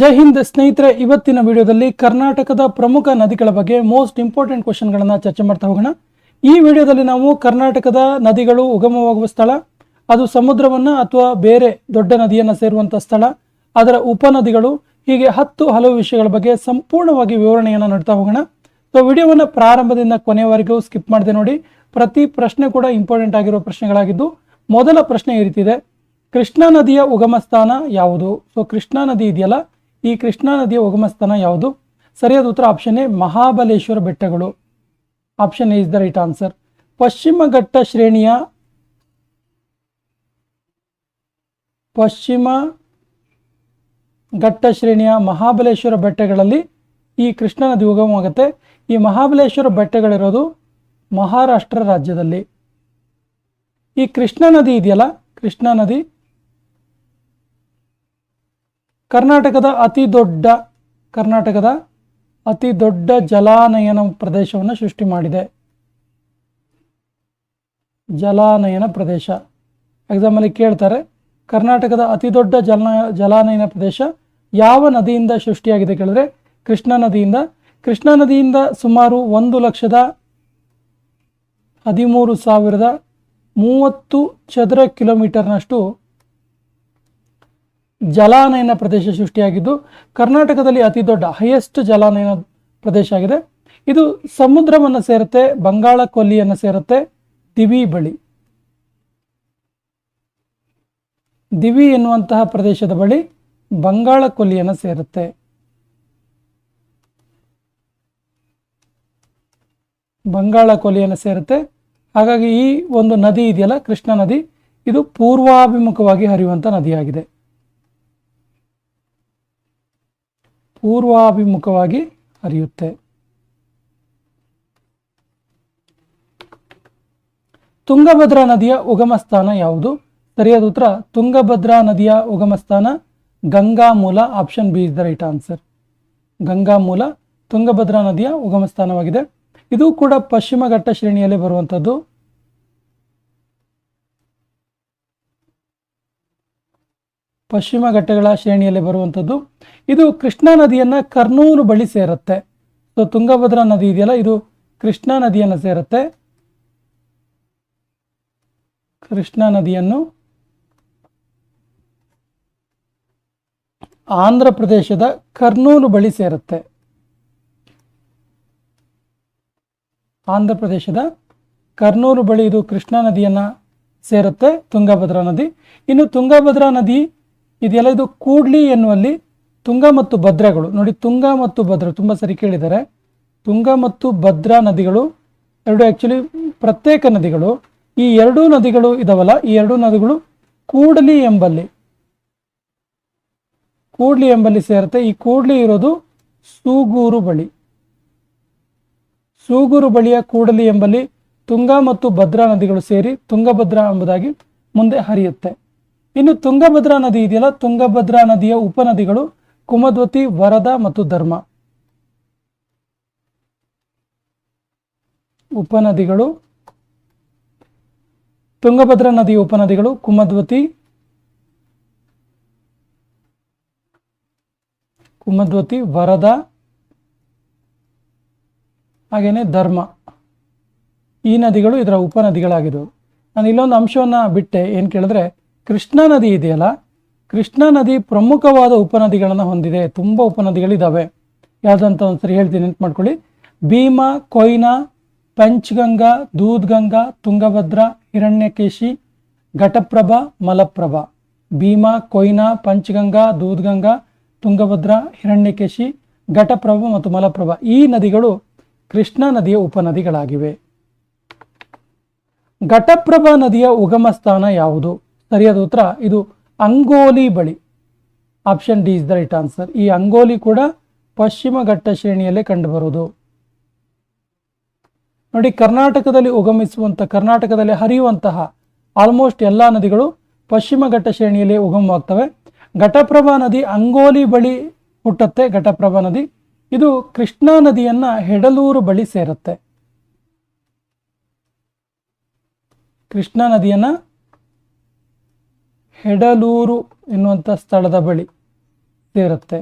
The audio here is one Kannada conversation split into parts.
ಜೈ ಹಿಂದ್ ಸ್ನೇಹಿತರೆ, ಇವತ್ತಿನ ವಿಡಿಯೋದಲ್ಲಿ ಕರ್ನಾಟಕದ ಪ್ರಮುಖ ನದಿಗಳ ಬಗ್ಗೆ ಮೋಸ್ಟ್ ಇಂಪಾರ್ಟೆಂಟ್ ಕ್ವಶನ್ಗಳನ್ನು ಚರ್ಚೆ ಮಾಡ್ತಾ ಹೋಗೋಣ. ಈ ವಿಡಿಯೋದಲ್ಲಿ ನಾವು ಕರ್ನಾಟಕದ ನದಿಗಳು ಉಗಮವಾಗುವ ಸ್ಥಳ, ಅದು ಸಮುದ್ರವನ್ನ ಅಥವಾ ಬೇರೆ ದೊಡ್ಡ ನದಿಯನ್ನು ಸೇರುವಂಥ ಸ್ಥಳ, ಅದರ ಉಪನದಿಗಳು, ಹೀಗೆ ಹತ್ತು ಹಲವು ವಿಷಯಗಳ ಬಗ್ಗೆ ಸಂಪೂರ್ಣವಾಗಿ ವಿವರಣೆಯನ್ನು ನೋಡ್ತಾ ಹೋಗೋಣ. ಸೊ ವಿಡಿಯೋವನ್ನು ಪ್ರಾರಂಭದಿಂದ ಕೊನೆಯವರೆಗೂ ಸ್ಕಿಪ್ ಮಾಡದೆ ನೋಡಿ. ಪ್ರತಿ ಪ್ರಶ್ನೆ ಕೂಡ ಇಂಪಾರ್ಟೆಂಟ್ ಆಗಿರುವ ಪ್ರಶ್ನೆಗಳಾಗಿದ್ದು, ಮೊದಲ ಪ್ರಶ್ನೆ ಈ ರೀತಿ ಇದೆ. ಕೃಷ್ಣಾ ನದಿಯ ಉಗಮ ಸ್ಥಾನ ಯಾವುದು? ಸೊ ಕೃಷ್ಣಾ ನದಿ ಇದೆಯಲ್ಲ? ಈ ಕೃಷ್ಣಾ ನದಿಯ ಉಗಮ ಸ್ಥಾನ ಯಾವುದು? ಸರಿಯಾದ ಉತ್ತರ ಆಪ್ಷನ್ ಎ ಮಹಾಬಲೇಶ್ವರ ಬೆಟ್ಟಗಳು. Option A is the right answer ಪಶ್ಚಿಮ ಘಟ್ಟ ಶ್ರೇಣಿಯ ಪಶ್ಚಿಮ ಘಟ್ಟ ಶ್ರೇಣಿಯ ಮಹಾಬಲೇಶ್ವರ ಬೆಟ್ಟಗಳಲ್ಲಿ ಈ ಕೃಷ್ಣಾ ನದಿ ಉಗಮವಾಗುತ್ತೆ. ಈ ಮಹಾಬಲೇಶ್ವರ ಬೆಟ್ಟಗಳಿರೋದು ಮಹಾರಾಷ್ಟ್ರ ರಾಜ್ಯದಲ್ಲಿ. ಈ ಕೃಷ್ಣಾ ನದಿ ಇದೆಯಲ್ಲ? ಕೃಷ್ಣಾ ನದಿ ಕರ್ನಾಟಕದ ಅತಿ ದೊಡ್ಡ, ಕರ್ನಾಟಕದ ಅತಿ ದೊಡ್ಡ ಜಲಾನಯನ ಪ್ರದೇಶವನ್ನು ಸೃಷ್ಟಿ ಮಾಡಿದೆ. ಜಲಾನಯನ ಪ್ರದೇಶ. ಎಕ್ಸಾಮಲ್ಲಿ ಕೇಳ್ತಾರೆ, ಕರ್ನಾಟಕದ ಅತಿ ದೊಡ್ಡ ಜಲ, ಜಲಾನಯನ ಪ್ರದೇಶ ಯಾವ ನದಿಯಿಂದ ಸೃಷ್ಟಿಯಾಗಿದೆ ಕೇಳಿದ್ರೆ, ಕೃಷ್ಣಾ ನದಿಯಿಂದ. ಕೃಷ್ಣಾ ನದಿಯಿಂದ ಸುಮಾರು ಒಂದು ಲಕ್ಷದ ಹದಿಮೂರು ಸಾವಿರದ ಮೂವತ್ತು ಚದರ ಕಿಲೋಮೀಟರ್ನಷ್ಟು ಜಲಾನಯನ ಪ್ರದೇಶ ಸೃಷ್ಟಿಯಾಗಿದ್ದು ಕರ್ನಾಟಕದಲ್ಲಿ ಅತಿ ದೊಡ್ಡ ಹೈಯೆಸ್ಟ್ ಜಲಾನಯನ ಪ್ರದೇಶ ಆಗಿದೆ. ಇದು ಸಮುದ್ರವನ್ನು ಸೇರುತ್ತೆ, ಬಂಗಾಳ ಕೊಲ್ಲಿಯನ್ನು ಸೇರುತ್ತೆ, ದಿವಿ ಬಳಿ. ದಿವಿ ಎನ್ನುವಂತಹ ಪ್ರದೇಶದ ಬಳಿ ಬಂಗಾಳ ಕೊಲ್ಲಿಯನ್ನು ಸೇರುತ್ತೆ. ಬಂಗಾಳ ಕೊಲ್ಲಿಯನ್ನು ಸೇರುತ್ತೆ. ಹಾಗಾಗಿ ಈ ಒಂದು ನದಿ ಇದೆಯಲ್ಲ, ಕೃಷ್ಣಾ ನದಿ, ಇದು ಪೂರ್ವಾಭಿಮುಖವಾಗಿ ಹರಿಯುವಂಥ ನದಿಯಾಗಿದೆ. ಪೂರ್ವಾಭಿಮುಖವಾಗಿ ಹರಿಯುತ್ತೆ ತುಂಗಭದ್ರಾ ನದಿಯ ಉಗಮ ಸ್ಥಾನ ಯಾವುದು? ಸರಿಯಾದ ಉತ್ತರ, ತುಂಗಭದ್ರಾ ನದಿಯ ಉಗಮ ಸ್ಥಾನ Gangamoola option B is the right answer Gangamoola Tungabhadra ನದಿಯ ಉಗಮ ಸ್ಥಾನವಾಗಿದೆ ಇದು ಕೂಡ ಪಶ್ಚಿಮ ಘಟ್ಟ ಶ್ರೇಣಿಯಲ್ಲಿ ಬರುವಂಥದ್ದು ಪಶ್ಚಿಮ ಘಟ್ಟಗಳ ಶ್ರೇಣಿಯಲ್ಲಿ ಬರುವಂಥದ್ದು. ಇದು ಕೃಷ್ಣಾ ನದಿಯನ್ನು ಕರ್ನೂಲು ಬಳಿ ಸೇರುತ್ತೆ. ಸೊ ತುಂಗಭದ್ರಾ ನದಿ ಇದೆಯಲ್ಲ, ಇದು ಕೃಷ್ಣಾ ನದಿಯನ್ನು ಸೇರುತ್ತೆ. ಕೃಷ್ಣಾ ನದಿಯನ್ನು ಆಂಧ್ರ ಪ್ರದೇಶದ ಕರ್ನೂಲು ಬಳಿ ಸೇರುತ್ತೆ. ಆಂಧ್ರ ಪ್ರದೇಶದ ಕರ್ನೂಲು ಬಳಿ ಇದು ಕೃಷ್ಣಾ ನದಿಯನ್ನು ಸೇರುತ್ತೆ, ತುಂಗಭದ್ರಾ ನದಿ. ಇನ್ನು ತುಂಗಭದ್ರಾ ನದಿ ಇದೆಲ್ಲ ಇದು ಕೂಡ್ಲಿ ಎನ್ನುವಲ್ಲಿ ತುಂಗ ಮತ್ತು ಭದ್ರಗಳು. ನೋಡಿ, ತುಂಗ ಮತ್ತು ಭದ್ರ, ತುಂಬ ಸರಿ ಕೇಳಿದ್ದಾರೆ. ತುಂಗ ಮತ್ತು ಭದ್ರಾ ನದಿಗಳು, ಎರಡು ಆ್ಯಕ್ಚುಲಿ ಪ್ರತ್ಯೇಕ ನದಿಗಳು. ಈ ಎರಡೂ ನದಿಗಳು ಇದಾವಲ್ಲ, ಈ ಎರಡೂ ನದಿಗಳು ಕೂಡ್ಲಿ ಎಂಬಲ್ಲಿ ಕೂಡ್ಲಿ ಎಂಬಲ್ಲಿ ಸೇರುತ್ತೆ. ಈ ಕೂಡ್ಲಿ ಇರೋದು ಸೂಗೂರು ಬಳಿ. ಸೂಗೂರು ಬಳಿಯ ಕೂಡಲಿ ಎಂಬಲ್ಲಿ ತುಂಗಾ ಮತ್ತು ಭದ್ರಾ ನದಿಗಳು ಸೇರಿ ತುಂಗಭದ್ರಾ ಎಂಬುದಾಗಿ ಮುಂದೆ ಹರಿಯುತ್ತೆ. ಇನ್ನು ತುಂಗಭದ್ರಾ ನದಿ ಇದೆಯಲ್ಲ? ತುಂಗಭದ್ರಾ ನದಿಯ ಉಪನದಿಗಳು ಕುಮದ್ವತಿ, ವರದ ಮತ್ತು ಧರ್ಮ. ಉಪನದಿಗಳು, ತುಂಗಭದ್ರಾ ನದಿಯ ಉಪನದಿಗಳು, ಕುಮದ್ವತಿ ಕುಮದ್ವತಿ, ವರದ ಹಾಗೆಯೇ ಧರ್ಮ. ಈ ನದಿಗಳು ಇದರ ಉಪನದಿಗಳಾಗಿದ್ದವು. ನಾನು ಇಲ್ಲೊಂದು ಅಂಶವನ್ನು ಬಿಟ್ಟೆ. ಏನು ಕೇಳಿದ್ರೆ ಕೃಷ್ಣಾ ನದಿ ಇದೆಯಲ್ಲ? ಕೃಷ್ಣಾ ನದಿ ಪ್ರಮುಖವಾದ ಉಪನದಿಗಳನ್ನು ಹೊಂದಿದೆ. ತುಂಬ ಉಪನದಿಗಳಿದ್ದಾವೆ ಯಾವುದಂತ ಒಂದ್ಸರಿ ಹೇಳ್ತೀನಿ ನೆನ್ಪು ಮಾಡ್ಕೊಳ್ಳಿ ಭೀಮಾ, ಕೊಯ್ನಾ, ಪಂಚ್ಗಂಗಾ, ದೂದ್ಗಂಗಾ, ತುಂಗಭದ್ರಾ, ಹಿರಣ್ಯಕೇಶಿ, ಘಟಪ್ರಭಾ, ಮಲಪ್ರಭಾ. ಭೀಮಾ, ಕೊಯ್ನಾ, ಪಂಚ್ಗಂಗಾ, ದೂದ್ಗಂಗಾ, ತುಂಗಭದ್ರಾ, ಹಿರಣ್ಯಕೇಶಿ, ಘಟಪ್ರಭಾ ಮತ್ತು ಮಲಪ್ರಭಾ ಈ ನದಿಗಳು ಕೃಷ್ಣಾ ನದಿಯ ಉಪನದಿಗಳಾಗಿವೆ. ಘಟಪ್ರಭಾ ನದಿಯ ಉಗಮ ಸ್ಥಾನ ಯಾವುದು? ಸರಿಯಾದ ಉತ್ತರ, ಇದು ಅಂಗೋಲಿ ಬಳಿ. Option D is the right answer ಈ ಅಂಗೋಲಿ ಕೂಡ ಪಶ್ಚಿಮ ಘಟ್ಟ ಶ್ರೇಣಿಯಲ್ಲೇ ಕಂಡುಬರುವುದು. ನೋಡಿ, ಕರ್ನಾಟಕದಲ್ಲಿ ಉಗಮಿಸುವಂಥ ಕರ್ನಾಟಕದಲ್ಲಿ ಹರಿಯುವಂತಹ ಆಲ್ಮೋಸ್ಟ್ ಎಲ್ಲ ನದಿಗಳು ಪಶ್ಚಿಮ ಘಟ್ಟ ಶ್ರೇಣಿಯಲ್ಲಿ ಉಗಮವಾಗ್ತವೆ. ಘಟಪ್ರಭಾ ನದಿ ಅಂಗೋಲಿ ಬಳಿ ಹುಟ್ಟುತ್ತೆ. ಘಟಪ್ರಭಾ ನದಿ, ಇದು ಕೃಷ್ಣಾ ನದಿಯನ್ನ ಹೆಡಲೂರು ಬಳಿ ಸೇರುತ್ತೆ. ಕೃಷ್ಣಾ ನದಿಯನ್ನ ಹೆಡಲೂರು ಎನ್ನುವಂಥ ಸ್ಥಳದ ಬಳಿ ಸೇರುತ್ತೆ.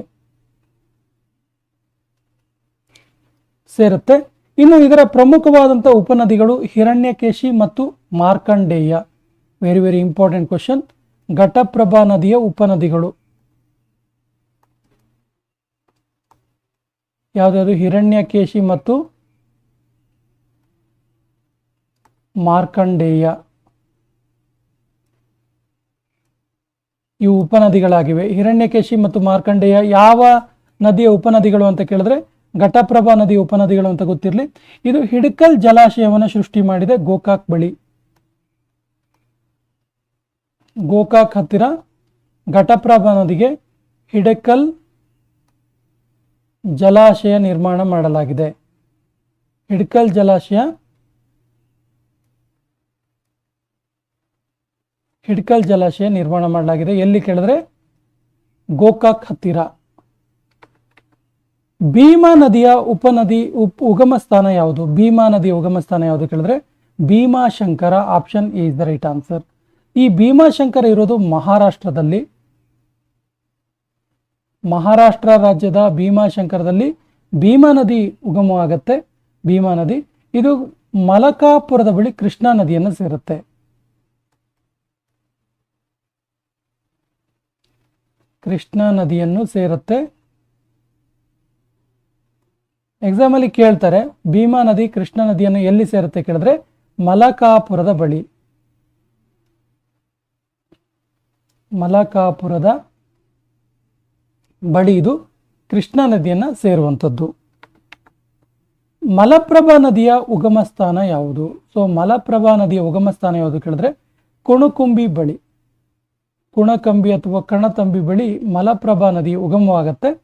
ಸೇರುತ್ತೆ. ಇನ್ನು ಇದರ ಪ್ರಮುಖವಾದಂಥ ಉಪನದಿಗಳು ಹಿರಣ್ಯಕೇಶಿ ಮತ್ತು Markandeya. Very very important question Ghataprabha ನದಿಯ ಉಪನದಿಗಳು. ಯಾವುದಾದ್ರು ಹಿರಣ್ಯಕೇಶಿ ಮತ್ತು ಮಾರ್ಕಂಡೇಯ. ಇವು ಉಪನದಿಗಳಾಗಿವೆ. ಹಿರಣ್ಯಕೇಶಿ ಮತ್ತು ಮಾರ್ಕಂಡೇಯ ಯಾವ ನದಿಯ ಉಪನದಿಗಳು ಅಂತ ಕೇಳಿದ್ರೆ ಘಟಪ್ರಭಾ ನದಿಯ ಉಪನದಿಗಳು ಅಂತ ಗೊತ್ತಿರಲಿ. ಇದು ಹಿಡಕಲ್ ಜಲಾಶಯವನ್ನು ಸೃಷ್ಟಿ ಮಾಡಿದೆ ಗೋಕಾಕ್ ಬಳಿ. ಗೋಕಾಕ್ ಹತ್ತಿರ ಘಟಪ್ರಭಾ ನದಿಗೆ ಹಿಡಕಲ್ ಜಲಾಶಯ ನಿರ್ಮಾಣ ಮಾಡಲಾಗಿದೆ. ಹಿಡಕಲ್ ಜಲಾಶಯ ಹಿಡ್ಕಲ್ ಜಲಾಶಯ ನಿರ್ಮಾಣ ಮಾಡಲಾಗಿದೆ. ಎಲ್ಲಿ ಕೇಳಿದ್ರೆ ಗೋಕಾಕ್ ಹತ್ತಿರ. ಭೀಮಾ ನದಿಯ ಉಪನದಿ ಉಪ್ ಉಗಮ ಸ್ಥಾನ ಯಾವುದು? ಭೀಮಾ ನದಿಯ ಉಗಮ ಸ್ಥಾನ ಯಾವುದು ಕೇಳಿದ್ರೆ Bhimashankar option is the right answer ಈ ಭೀಮಾಶಂಕರ ಇರೋದು ಮಹಾರಾಷ್ಟ್ರದಲ್ಲಿ. ಮಹಾರಾಷ್ಟ್ರ ರಾಜ್ಯದ ಭೀಮಾಶಂಕರದಲ್ಲಿ ಭೀಮಾ ನದಿ ಉಗಮವಾಗತ್ತೆ. ಭೀಮಾ ನದಿ. ಇದು ಮಲಕಾಪುರದ ಬಳಿ ಕೃಷ್ಣಾ ನದಿಯನ್ನು ಸೇರುತ್ತೆ. ಕೃಷ್ಣಾ ನದಿಯನ್ನು ಸೇರುತ್ತೆ. ಎಕ್ಸಾಮ್ ಅಲ್ಲಿ ಕೇಳ್ತಾರೆ, ಭೀಮಾ ನದಿ ಕೃಷ್ಣಾ ನದಿಯನ್ನು ಎಲ್ಲಿ ಸೇರುತ್ತೆ ಕೇಳಿದ್ರೆ, ಮಲಕಾಪುರದ ಬಳಿ. ಮಲಕಾಪುರದ ಬಳಿ ಇದು ಕೃಷ್ಣಾ ನದಿಯನ್ನು ಸೇರುವಂಥದ್ದು. ಮಲಪ್ರಭಾ ನದಿಯ ಉಗಮ ಸ್ಥಾನ ಯಾವುದು? ಸೊ ಮಲಪ್ರಭಾ ನದಿಯ ಉಗಮ ಸ್ಥಾನ ಯಾವುದು ಕೇಳಿದ್ರೆ, ಕುಣುಕುಂಬಿ ಬಳಿ. ಕುಣಕಂಬಿ ಅಥವಾ ಕಣತಂಬಿ ಬಳಿ ಮಲಪ್ರಭಾ ನದಿ ಉಗಮವಾಗತ್ತೆ.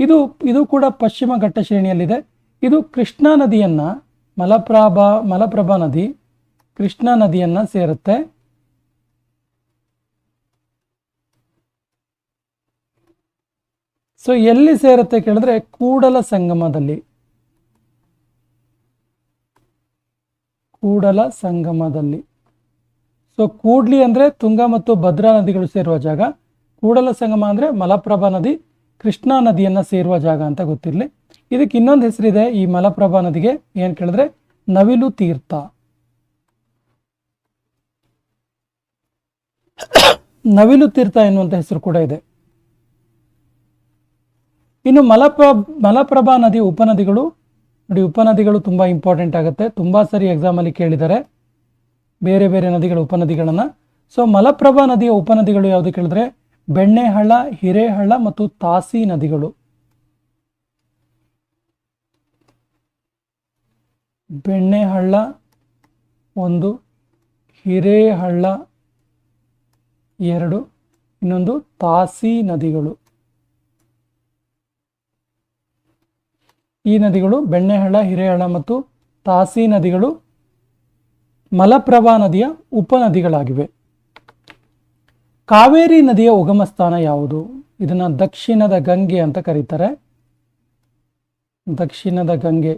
ಇದು ಇದು ಕೂಡ ಪಶ್ಚಿಮ ಘಟ್ಟ ಶ್ರೇಣಿಯಲ್ಲಿದೆ. ಇದು ಕೃಷ್ಣಾ ನದಿಯನ್ನ ಮಲಪ್ರಭಾ ಮಲಪ್ರಭಾ ನದಿ ಕೃಷ್ಣಾ ನದಿಯನ್ನ ಸೇರುತ್ತೆ. ಸೊ, ಎಲ್ಲಿ ಸೇರುತ್ತೆ ಕೇಳಿದ್ರೆ ಕೂಡಲ ಸಂಗಮದಲ್ಲಿ. ಕೂಡಲ ಸಂಗಮದಲ್ಲಿ. ಸೊ ಕೂಡ್ಲಿ ಅಂದ್ರೆ ತುಂಗಾ ಮತ್ತು ಭದ್ರಾ ನದಿಗಳು ಸೇರುವ ಜಾಗ. ಕೂಡಲ ಸಂಗಮ ಅಂದ್ರೆ ಮಲಪ್ರಭಾ ನದಿ, ಕೃಷ್ಣಾ ನದಿಯನ್ನ ಸೇರುವ ಜಾಗ ಅಂತ ಗೊತ್ತಿರಲಿ. ಇದಕ್ಕೆ ಇನ್ನೊಂದು ಹೆಸರಿದೆ ಈ ಮಲಪ್ರಭಾ ನದಿಗೆ. ಏನು ಕೇಳಿದ್ರೆ, ನವಿಲು ತೀರ್ಥ. ನವಿಲು ತೀರ್ಥ ಎನ್ನುವಂಥ ಹೆಸರು ಕೂಡ ಇದೆ. ಇನ್ನು ಮಲಪ್ರ, ಮಲಪ್ರಭಾ ನದಿ ಉಪನದಿಗಳು, ನೋಡಿ ಉಪನದಿಗಳು ತುಂಬಾ ಇಂಪಾರ್ಟೆಂಟ್ ಆಗುತ್ತೆ. ತುಂಬಾ ಸರಿ ಎಕ್ಸಾಮ್ ಅಲ್ಲಿ ಕೇಳಿದ್ದಾರೆ. ಬೇರೆ ಬೇರೆ ನದಿಗಳ ಉಪನದಿಗಳನ್ನ. ಸೊ ಮಲಪ್ರಭಾ ನದಿಯ ಉಪನದಿಗಳು ಯಾವುದು ಕೇಳಿದ್ರೆ? ಬೆಣ್ಣೆಹಳ್ಳ, ಹಿರೇಹಳ್ಳ ಮತ್ತು ತಾಸಿ ನದಿಗಳು. ಬೆಣ್ಣೆಹಳ್ಳ ಒಂದು, ಹಿರೇಹಳ್ಳ ಎರಡು, ಇನ್ನೊಂದು ತಾಸಿ ನದಿಗಳು. ಈ ನದಿಗಳು ಬೆಣ್ಣೆಹಳ್ಳ, ಹಿರೇಹಳ್ಳ ಮತ್ತು ತಾಸಿ ನದಿಗಳು. ಮಲಪ್ರಭಾ ನದಿಯ ಉಪನದಿಗಳಾಗಿವೆ. ಕಾವೇರಿ ನದಿಯ ಉಗಮ ಸ್ಥಾನ ಯಾವುದು? ಇದನ್ನು ದಕ್ಷಿಣದ ಗಂಗೆ ಅಂತ ಕರೀತಾರೆ. ದಕ್ಷಿಣದ ಗಂಗೆ.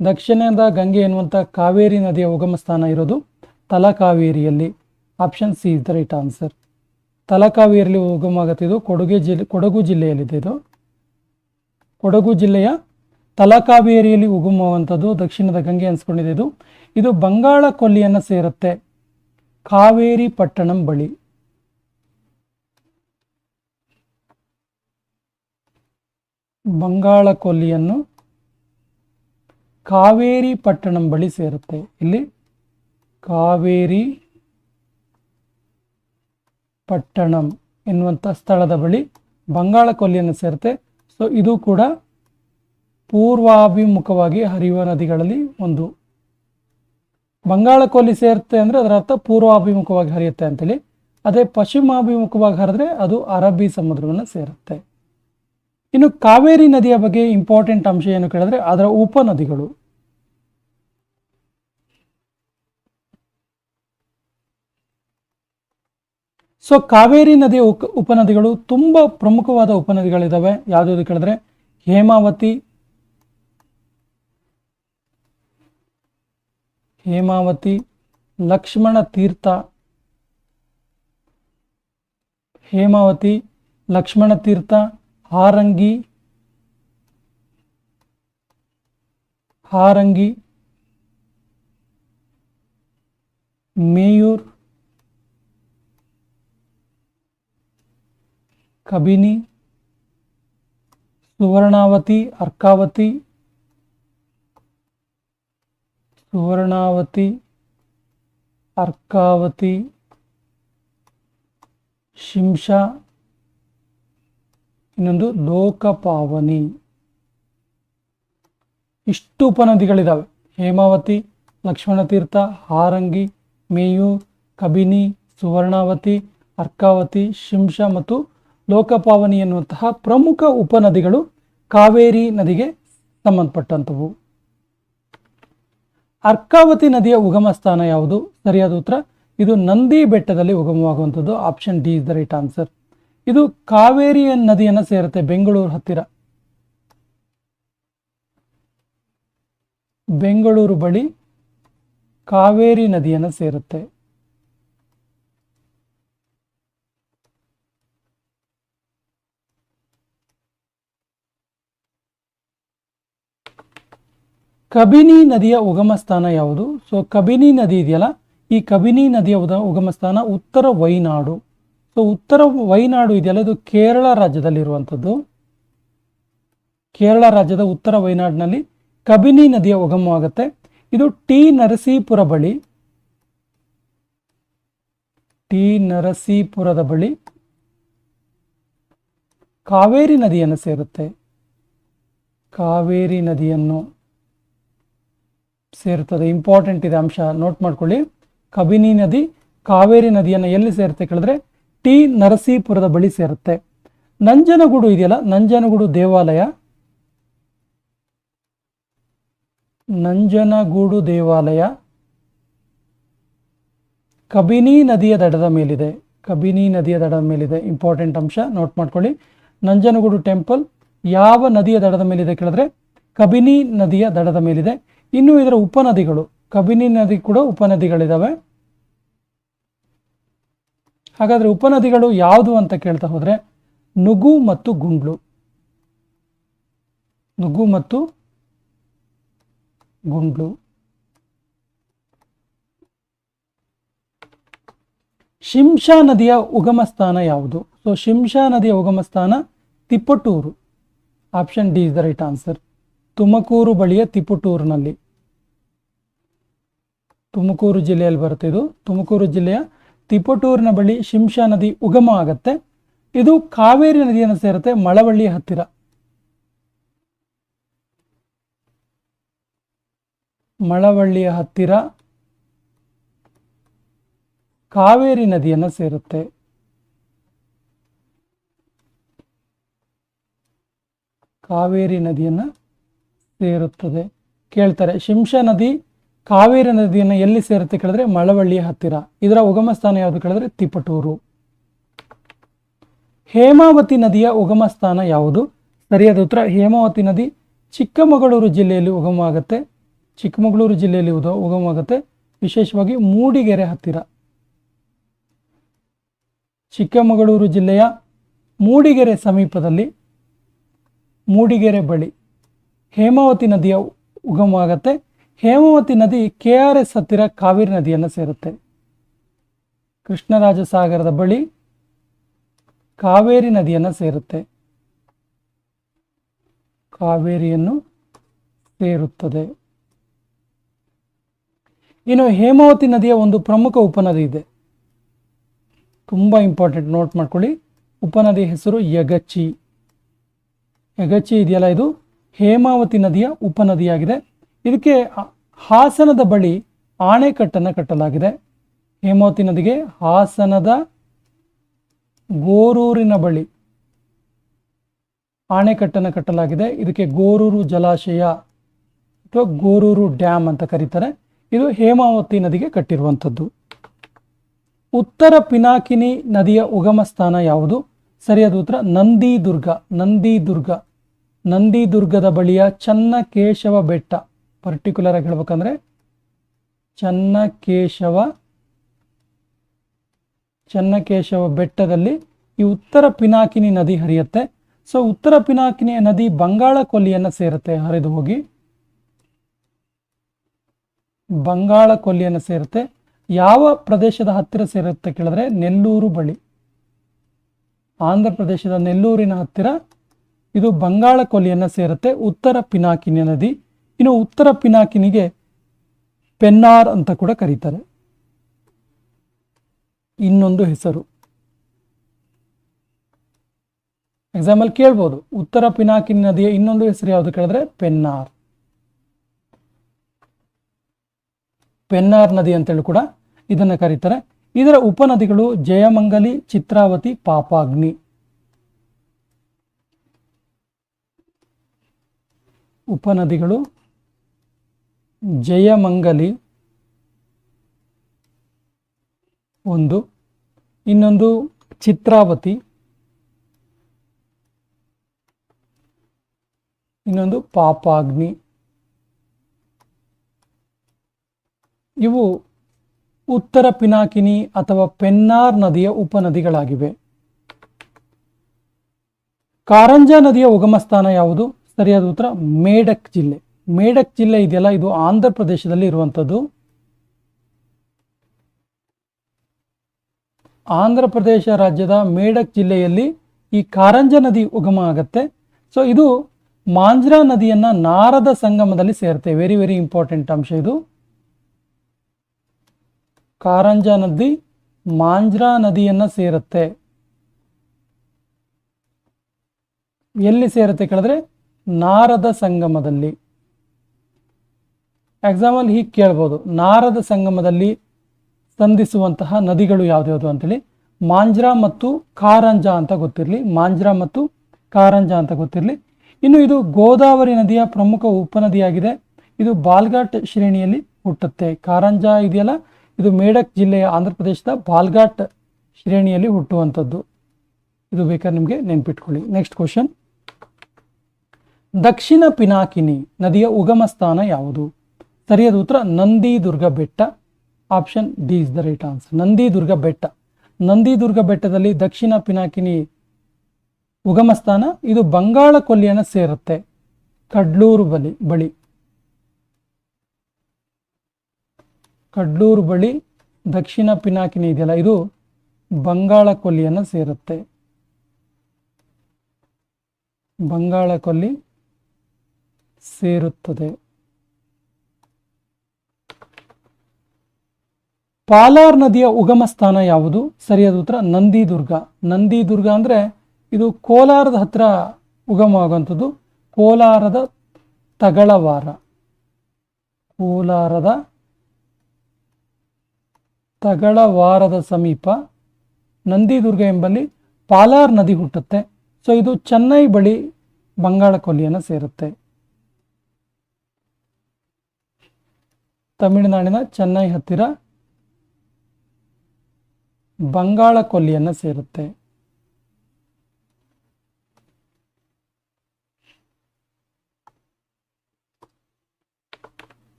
ದಕ್ಷಿಣದ ಗಂಗೆ ಎನ್ನುವಂಥ ಕಾವೇರಿ ನದಿಯ ಉಗಮ ಸ್ಥಾನ ಇರೋದು ತಲಕಾವೇರಿಯಲ್ಲಿ. Option C is the right answer ತಲಕಾವೇರಿಯಲ್ಲಿ ಉಗಮ ಆಗುತ್ತೆ ಇದು ಕೊಡುಗೆ ಜಿಲ್ಲೆ ಕೊಡಗು ಜಿಲ್ಲೆಯಲ್ಲಿದೆ ಇದು. ಕೊಡಗು ಜಿಲ್ಲೆಯ ತಲಕಾವೇರಿಯಲ್ಲಿ ಉಗುಮುವಂಥದ್ದು, ದಕ್ಷಿಣದ ಗಂಗೆ ಅನ್ಸ್ಕೊಂಡಿದೆ ಇದು. ಇದು ಬಂಗಾಳ ಕೊಲ್ಲಿಯನ್ನು ಸೇರುತ್ತೆ. ಕಾವೇರಿ ಪಟ್ಟಣಂ ಬಳಿ. ಬಂಗಾಳ ಕೊಲ್ಲಿಯನ್ನು ಕಾವೇರಿ ಪಟ್ಟಣಂ ಬಳಿ ಸೇರುತ್ತೆ. ಇಲ್ಲಿ ಕಾವೇರಿ ಪಟ್ಟಣಂ ಎನ್ನುವಂಥ ಸ್ಥಳದ ಬಳಿ ಬಂಗಾಳ ಕೊಲ್ಲಿಯನ್ನು ಸೇರುತ್ತೆ. ಸೊ ಇದು ಕೂಡ ಪೂರ್ವಾಭಿಮುಖವಾಗಿ ಹರಿಯುವ ನದಿಗಳಲ್ಲಿ ಒಂದು. ಬಂಗಾಳಕೊಲ್ಲಿ ಸೇರುತ್ತೆ ಅಂದರೆ ಅದರ ಅರ್ಥ ಪೂರ್ವಾಭಿಮುಖವಾಗಿ ಹರಿಯುತ್ತೆ ಅಂತೇಳಿ. ಅದೇ ಪಶ್ಚಿಮಾಭಿಮುಖವಾಗಿ ಹರಿದ್ರೆ ಅದು ಅರಬ್ಬಿ ಸಮುದ್ರವನ್ನು ಸೇರುತ್ತೆ. ಇನ್ನು ಕಾವೇರಿ ನದಿಯ ಬಗ್ಗೆ ಇಂಪಾರ್ಟೆಂಟ್ ಅಂಶ ಏನು ಕೇಳಿದ್ರೆ ಅದರ ಉಪನದಿಗಳು. ಸೊ ಕಾವೇರಿ ನದಿಯ ಉಪನದಿಗಳು ತುಂಬ ಪ್ರಮುಖವಾದ ಉಪನದಿಗಳಿದ್ದಾವೆ ಯಾವ್ದು ಕೇಳಿದ್ರೆ ಹೇಮಾವತಿ ಹೇಮಾವತಿ ಲಕ್ಷ್ಮಣ ತೀರ್ಥ ಹೇಮಾವತಿ ಲಕ್ಷ್ಮಣ ತೀರ್ಥ ಹಾರಂಗಿ ಹಾರಂಗಿ ಮೇಯೂರ್ ಕಬಿನಿ ಸುವರ್ಣಾವತಿ ಅರ್ಕಾವತಿ ಸುವರ್ಣಾವತಿ, ಅರ್ಕಾವತಿ ಶಿಂಷಾ ಇನ್ನೊಂದು ಲೋಕಪಾವನಿ. ಇಷ್ಟು ಉಪನದಿಗಳಿದ್ದಾವೆ ಹೇಮಾವತಿ, ಲಕ್ಷ್ಮಣತೀರ್ಥ, ಹಾರಂಗಿ, ಮೇಯು, ಕಬಿನಿ, ಸುವರ್ಣಾವತಿ, ಅರ್ಕಾವತಿ ಶಿಂಷ ಮತ್ತು ಲೋಕಪಾವನಿ ಎನ್ನುವಂತಹ ಪ್ರಮುಖ ಉಪನದಿಗಳು ಕಾವೇರಿ ನದಿಗೆ ಸಂಬಂಧಪಟ್ಟಂಥವು. ಅರ್ಕಾವತಿ ನದಿಯ ಉಗಮ ಸ್ಥಾನ ಯಾವುದು? ಸರಿಯಾದ ಉತ್ತರ, ಇದು ನಂದಿ ಬೆಟ್ಟದಲ್ಲಿ ಉಗಮವಾಗುವಂಥದ್ದು. Option D is the right answer. ಇದು ಕಾವೇರಿ ನದಿಯನ್ನು ಸೇರುತ್ತೆ ಬೆಂಗಳೂರು ಹತ್ತಿರ. ಬೆಂಗಳೂರು ಬಳಿ ಕಾವೇರಿ ನದಿಯನ್ನು ಸೇರುತ್ತೆ. ಕಬಿನಿ ನದಿಯ ಉಗಮ ಸ್ಥಾನ ಯಾವುದು? ಸೊ ಕಬಿನಿ ನದಿ ಇದೆಯಲ್ಲ? ಈ ಕಬಿನಿ ನದಿಯ ಉಗಮ ಸ್ಥಾನ ಉತ್ತರ ವೈನಾಡು. ಸೊ ಉತ್ತರ ವೈನಾಡು ಇದೆಯಲ್ಲ? ಇದು ಕೇರಳ ರಾಜ್ಯದಲ್ಲಿರುವಂಥದ್ದು. ಕೇರಳ ರಾಜ್ಯದ ಉತ್ತರ ವೈನಾಡಿನಲ್ಲಿ ಕಬಿನಿ ನದಿಯ ಉಗಮವಾಗುತ್ತೆ ಇದು ಟಿ ನರಸೀಪುರ ಬಳಿ. ಟಿ ನರಸೀಪುರದ ಬಳಿ ಕಾವೇರಿ ನದಿಯನ್ನು ಸೇರುತ್ತೆ. ಕಾವೇರಿ ನದಿಯನ್ನು. ಸೇರುತ್ತದೆ. ಇಂಪಾರ್ಟೆಂಟ್ ಇದೆ ಅಂಶ ನೋಟ್ ಮಾಡ್ಕೊಳ್ಳಿ. ಕಬಿನಿ ನದಿ, ಕಾವೇರಿ ನದಿಯನ್ನು ಎಲ್ಲಿ ಸೇರುತ್ತೆ ಕೇಳಿದ್ರೆ ಟಿ ನರಸೀಪುರದ ಬಳಿ ಸೇರುತ್ತೆ. ನಂಜನಗೂಡು ಇದೆಯಲ್ಲ, ನಂಜನಗೂಡು ದೇವಾಲಯ. ನಂಜನಗೂಡು ದೇವಾಲಯ. ಕಬಿನಿ ನದಿಯ ದಡದ ಮೇಲಿದೆ. ಕಬಿನಿ ನದಿಯ ದಡದ ಮೇಲಿದೆ. ಇಂಪಾರ್ಟೆಂಟ್ ಅಂಶ ನೋಟ್ ಮಾಡ್ಕೊಳ್ಳಿ. ನಂಜನಗೂಡು ಟೆಂಪಲ್ ಯಾವ ನದಿಯ ದಡದ ಮೇಲಿದೆ ಕೇಳಿದ್ರೆ ಕಬಿನಿ ನದಿಯ ದಡದ ಮೇಲಿದೆ. ಇನ್ನು ಇದರ ಉಪನದಿಗಳು, ಕಬಿನಿ ನದಿ ಕೂಡ ಉಪನದಿಗಳಿದ್ದಾವೆ ಹಾಗಾದರೆ ಉಪನದಿಗಳು ಯಾವುದು ಅಂತ ಕೇಳ್ತಾ ಹೋದರೆ ನುಗು ಮತ್ತು ಗುಂಡ್ಲು. ನುಗು ಮತ್ತು ಗುಂಡ್ಲು. ಶಿಂಷಾ ನದಿಯ ಉಗಮ ಸ್ಥಾನ ಯಾವುದು? ಸೊ ಶಿಂಷಾ ನದಿಯ ಉಗಮ ಸ್ಥಾನ Tiptur. Option D is the right answer Tumkur ಬಳಿಯ ತಿಪುಟೂರಿನಲ್ಲಿ. ತುಮಕೂರು ಜಿಲ್ಲೆಯಲ್ಲಿ ಬರುತ್ತೆ ಇದು. ತುಮಕೂರು ಜಿಲ್ಲೆಯ ತಿಪಟೂರಿನ ಬಳಿ ಶಿಂಷಾ ನದಿ ಉಗಮ ಆಗತ್ತೆ. ಇದು ಕಾವೇರಿ ನದಿಯನ್ನು ಸೇರುತ್ತೆ ಮಳವಳ್ಳಿ ಹತ್ತಿರ. ಮಳವಳ್ಳಿಯ ಹತ್ತಿರ ಕಾವೇರಿ ನದಿಯನ್ನು ಸೇರುತ್ತೆ. ಕಾವೇರಿ ನದಿಯನ್ನು ಸೇರುತ್ತದೆ ಕೇಳ್ತಾರೆ ಶಿಂಷ ನದಿ ಕಾವೇರಿ ನದಿಯನ್ನು ಎಲ್ಲಿ ಸೇರುತ್ತೆ ಕೇಳಿದ್ರೆ ಮಳವಳ್ಳಿಯ ಹತ್ತಿರ. ಇದರ ಉಗಮ ಸ್ಥಾನ ಯಾವುದು ಕೇಳಿದ್ರೆ ತಿಪಟೂರು. ಹೇಮಾವತಿ ನದಿಯ ಉಗಮ ಸ್ಥಾನ ಯಾವುದು? ಸರಿಯಾದ ಉತ್ತರ, ಹೇಮಾವತಿ ನದಿ ಚಿಕ್ಕಮಗಳೂರು ಜಿಲ್ಲೆಯಲ್ಲಿ ಉಗಮವಾಗುತ್ತೆ. ಚಿಕ್ಕಮಗಳೂರು ಜಿಲ್ಲೆಯಲ್ಲಿ ಉದ, ಉಗಮವಾಗುತ್ತೆ. ವಿಶೇಷವಾಗಿ ಮೂಡಿಗೆರೆ ಹತ್ತಿರ. ಚಿಕ್ಕಮಗಳೂರು ಜಿಲ್ಲೆಯ ಮೂಡಿಗೆರೆ ಸಮೀಪದಲ್ಲಿ, ಮೂಡಿಗೆರೆ ಬಳಿ. ಹೇಮಾವತಿ ನದಿಯ ಉಗಮವಾಗುತ್ತೆ. ಹೇಮಾವತಿ ನದಿ ಕೆ ಆರ್ ಎಸ್ ಹತ್ತಿರ ಕಾವೇರಿ ನದಿಯನ್ನು ಸೇರುತ್ತೆ. ಕೃಷ್ಣರಾಜ ಸಾಗರದ ಬಳಿ ಕಾವೇರಿ ನದಿಯನ್ನು ಸೇರುತ್ತೆ. ಕಾವೇರಿಯನ್ನು ಸೇರುತ್ತದೆ. ಇನ್ನು ಹೇಮಾವತಿ ನದಿಯ ಒಂದು ಪ್ರಮುಖ ಉಪನದಿ ಇದೆ. ತುಂಬ ಇಂಪಾರ್ಟೆಂಟ್ ನೋಟ್ ಮಾಡ್ಕೊಳ್ಳಿ. ಉಪನದಿ ಹೆಸರು ಯಗಚಿ. ಯಗಚಿ ಇದೆಯಲ್ಲ ಇದು? ಹೇಮಾವತಿ ನದಿಯ ಉಪನದಿಯಾಗಿದೆ. ಇದಕ್ಕೆ ಹಾಸನದ ಬಳಿ ಆಣೆಕಟ್ಟನ್ನು ಕಟ್ಟಲಾಗಿದೆ. ಹೇಮಾವತಿ ನದಿಗೆ ಹಾಸನದ ಗೋರೂರಿನ ಬಳಿ ಆಣೆಕಟ್ಟನ್ನು ಕಟ್ಟಲಾಗಿದೆ. ಇದಕ್ಕೆ ಗೋರೂರು ಜಲಾಶಯ ಅಥವಾ ಗೋರೂರು ಡ್ಯಾಮ್ ಅಂತ ಕರೀತಾರೆ. ಇದು ಹೇಮಾವತಿ ನದಿಗೆ ಕಟ್ಟಿರುವಂಥದ್ದು. ಉತ್ತರ ಪಿನಾಕಿನಿ ನದಿಯ ಉಗಮ ಸ್ಥಾನ ಯಾವುದು? ಸರಿಯಾದ ಉತ್ತರ, ನಂದಿದುರ್ಗ ನಂದಿದುರ್ಗ. ನಂದಿದುರ್ಗದ ಬಳಿಯ ಚನ್ನಕೇಶವ ಬೆಟ್ಟ. ಪರ್ಟಿಕ್ಯುಲರ್ ಆಗಿ ಹೇಳ್ಬೇಕಂದ್ರೆ ಚನ್ನಕೇಶವ ಚನ್ನಕೇಶವ ಬೆಟ್ಟದಲ್ಲಿ ಈ ಉತ್ತರ ಪಿನಾಕಿನಿ ನದಿ ಹರಿಯುತ್ತೆ. ಸೊ ಉತ್ತರ ಪಿನಾಕಿನಿ ನದಿ ಬಂಗಾಳ ಕೊಲ್ಲಿಯನ್ನು ಸೇರುತ್ತೆ, ಹರಿದು ಹೋಗಿ. ಬಂಗಾಳ ಕೊಲ್ಲಿಯನ್ನು ಸೇರುತ್ತೆ. ಯಾವ ಪ್ರದೇಶದ ಹತ್ತಿರ ಸೇರುತ್ತೆ ಕೇಳಿದ್ರೆ ನೆಲ್ಲೂರು ಬಳಿ. ಆಂಧ್ರ ಪ್ರದೇಶದ ನೆಲ್ಲೂರಿನ ಹತ್ತಿರ ಇದು ಬಂಗಾಳ ಕೊಲ್ಲಿಯನ್ನು ಸೇರುತ್ತೆ. ಉತ್ತರ ಪಿನಾಕಿನಿ ನದಿ. ಇನ್ನು ಉತ್ತರ ಪಿನಾಕಿನಿಗೆ ಪೆನ್ನಾರ್ ಅಂತ ಕೂಡ ಕರೀತಾರೆ. ಇನ್ನೊಂದು ಹೆಸರು. ಎಕ್ಸಾಂಪಲ್ ಕೇಳ್ಬೋದು. ಉತ್ತರ ಪಿನಾಕಿನಿ ನದಿಯ ಇನ್ನೊಂದು ಹೆಸರು ಯಾವುದು ಕೇಳಿದ್ರೆ? ಪೆನ್ನಾರ್. ಪೆನ್ನಾರ್ ನದಿ ಅಂತೇಳಿ ಕೂಡ ಇದನ್ನು ಕರೀತಾರೆ. ಇದರ ಉಪನದಿಗಳು ಜಯಮಂಗಲಿ, ಚಿತ್ರಾವತಿ, ಪಾಪಾಗ್ನಿ. ಉಪನದಿಗಳು, ಜಯಮಂಗಲಿ ಒಂದು, ಇನ್ನೊಂದು ಚಿತ್ರಾವತಿ, ಇನ್ನೊಂದು ಪಾಪಾಗ್ನಿ. ಇವು ಉತ್ತರ ಪಿನಾಕಿನಿ ಅಥವಾ ಪೆನ್ನಾರ್ ನದಿಯ ಉಪನದಿಗಳಾಗಿವೆ. ಕಾರಂಜಾ ನದಿಯ ಉಗಮ ಸ್ಥಾನ ಯಾವುದು? ಸರಿಯಾದ ಉತ್ತರ ಮೇಡಕ್ ಜಿಲ್ಲೆ. ಮೇಡಕ್ ಜಿಲ್ಲೆ ಇದೆಯಲ್ಲ, ಇದು ಆಂಧ್ರ ಪ್ರದೇಶದಲ್ಲಿ ಇರುವಂಥದ್ದು. ಆಂಧ್ರ ಪ್ರದೇಶ ರಾಜ್ಯದ ಮೇಡಕ್ ಜಿಲ್ಲೆಯಲ್ಲಿ ಈ ಕಾರಂಜ ನದಿ ಉಗಮ ಆಗತ್ತೆ. ಸೊ ಇದು ಮಾಂಜ್ರಾ ನದಿಯನ್ನ ನಾರದ ಸಂಗಮದಲ್ಲಿ ಸೇರುತ್ತೆ. ವೆರಿ ವೆರಿ ಇಂಪಾರ್ಟೆಂಟ್ ಅಂಶ ಇದು. ಕಾರಂಜ ನದಿ ಮಾಂಜ್ರಾ ನದಿಯನ್ನ ಸೇರುತ್ತೆ. ಎಲ್ಲಿ ಸೇರುತ್ತೆ ಕೇಳಿದ್ರೆ ನಾರದ ಸಂಗಮದಲ್ಲಿ. ಎಕ್ಸಾಂಪಲ್ ಹೀಗೆ ಕೇಳ್ಬೋದು. ನಾರದ ಸಂಗಮದಲ್ಲಿ ಸಂಧಿಸುವಂತಹ ನದಿಗಳು ಯಾವ್ದು ಅಂತೇಳಿ. ಮಾಂಜ್ರಾ ಮತ್ತು ಕಾರಂಜ ಅಂತ ಗೊತ್ತಿರಲಿ. ಮಾಂಜ್ರಾ ಮತ್ತು ಕಾರಂಜ ಅಂತ ಗೊತ್ತಿರಲಿ. ಇನ್ನು ಇದು ಗೋದಾವರಿ ನದಿಯ ಪ್ರಮುಖ ಉಪನದಿಯಾಗಿದೆ. ಇದು ಬಾಲ್ಘಾಟ್ ಶ್ರೇಣಿಯಲ್ಲಿ ಹುಟ್ಟುತ್ತೆ. ಕಾರಂಜ ಇದೆಯಲ್ಲ? ಇದು ಮೇಡಕ್ ಜಿಲ್ಲೆಯ ಆಂಧ್ರ ಪ್ರದೇಶದ ಬಾಲ್ಘಾಟ್ ಶ್ರೇಣಿಯಲ್ಲಿ ಹುಟ್ಟುವಂಥದ್ದು. ಇದು ಬೇಕಾದ್ರೆ ನಿಮಗೆ ನೆನ್ಪಿಟ್ಕೊಳ್ಳಿ. ನೆಕ್ಸ್ಟ್ ಕ್ವಶನ್ ದಕ್ಷಿಣ ಪಿನಾಕಿನಿ ನದಿಯ ಉಗಮ ಸ್ಥಾನ ಯಾವುದು? ಸರಿಯಾದ ಉತ್ತರ, ನಂದಿದುರ್ಗ ಬೆಟ್ಟ. Option D is the right answer. Nandidurga ಬೆಟ್ಟ. ನಂದಿದುರ್ಗ ಬೆಟ್ಟದಲ್ಲಿ ದಕ್ಷಿಣ ಪಿನಾಕಿನಿ ಉಗಮ ಸ್ಥಾನ, ಇದು ಬಂಗಾಳ ಕೊಲ್ಲಿಯನ್ನು ಸೇರುತ್ತೆ. ಕಡ್ಲೂರು ಬಳಿ ಬಳಿ. ಕಡ್ಲೂರು ಬಳಿ ದಕ್ಷಿಣ ಪಿನಾಕಿನಿ ಇದೆಯಲ್ಲ, ಇದು ಬಂಗಾಳ ಕೊಲ್ಲಿಯನ್ನು ಸೇರುತ್ತೆ. ಬಂಗಾಳ ಕೊಲ್ಲಿ ಸೇರುತ್ತದೆ. ಪಾಲಾರ್ ನದಿಯ ಉಗಮ ಸ್ಥಾನ ಯಾವುದು? ಸರಿಯಾದ ಉತ್ತರ, ನಂದಿದುರ್ಗ. ನಂದಿದುರ್ಗ ಅಂದ್ರೆ ಇದು ಕೋಲಾರದ ಹತ್ರ ಉಗಮವಾಗುವಂಥದ್ದು. ಕೋಲಾರದ ತಗಳವಾರ. ಕೋಲಾರದ ತಗಳವಾರದ ಸಮೀಪ ನಂದಿದುರ್ಗ ಎಂಬಲ್ಲಿ ಪಾಲಾರ್ ನದಿ ಹುಟ್ಟುತ್ತೆ. ಸೊ ಇದು ಚೆನ್ನೈ ಬಳಿ ಬಂಗಾಳ ಕೊಲ್ಲಿಯನ್ನು ಸೇರುತ್ತೆ. ತಮಿಳುನಾಡಿನ ಚೆನ್ನೈ ಹತ್ತಿರ ಬಂಗಾಳ ಕೊಲ್ಲಿಯನ್ನು ಸೇರುತ್ತೆ.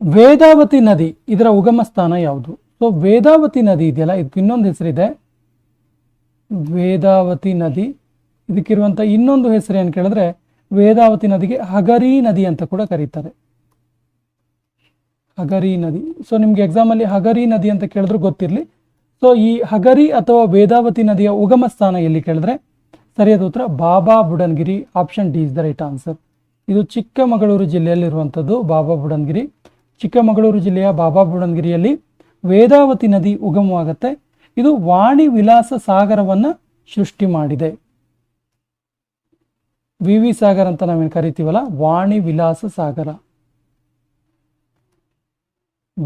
ವೇದಾವತಿ ನದಿ, ಇದರ ಉಗಮ ಸ್ಥಾನ ಯಾವುದು? ಸೊ ವೇದಾವತಿ ನದಿ ಇದೆಯಲ್ಲ, ಇದಕ್ಕೆ ಇನ್ನೊಂದು ಹೆಸರಿದೆ. ವೇದಾವತಿ ನದಿ, ಇದಕ್ಕಿರುವಂಥ ಇನ್ನೊಂದು ಹೆಸರು ಏನು ಕೇಳಿದ್ರೆ, ವೇದಾವತಿ ನದಿಗೆ ಹಗರಿ ನದಿ ಅಂತ ಕೂಡ ಕರೀತಾರೆ. ಹಗರಿ ನದಿ. ಸೊ ನಿಮ್ಗೆ ಎಕ್ಸಾಮಲ್ಲಿ ಹಗರಿ ನದಿ ಅಂತ ಕೇಳಿದ್ರು ಗೊತ್ತಿರಲಿ. ಸೊ ಈ ಹಗರಿ ಅಥವಾ ವೇದಾವತಿ ನದಿಯ ಉಗಮ ಸ್ಥಾನ ಎಲ್ಲಿ ಕೇಳಿದ್ರೆ? ಸರಿಯಾದ ಉತ್ತರ Baba Budangiri. Option D is the right answer ಇದು ಚಿಕ್ಕಮಗಳೂರು ಜಿಲ್ಲೆಯಲ್ಲಿರುವಂಥದ್ದು ಬಾಬಾ ಬುಡನ್ಗಿರಿ. ಚಿಕ್ಕಮಗಳೂರು ಜಿಲ್ಲೆಯ ಬಾಬಾ ಬುಡನ್ಗಿರಿಯಲ್ಲಿ ವೇದಾವತಿ ನದಿ ಉಗಮವಾಗುತ್ತೆ. ಇದು ವಾಣಿ ವಿಲಾಸ ಸಾಗರವನ್ನು ಸೃಷ್ಟಿ ಮಾಡಿದೆ. ವಿ ವಿ ಸಾಗರ್ ಅಂತ ನಾವೇನು ಕರಿತೀವಲ್ಲ? ವಾಣಿ ವಿಲಾಸ ಸಾಗರ.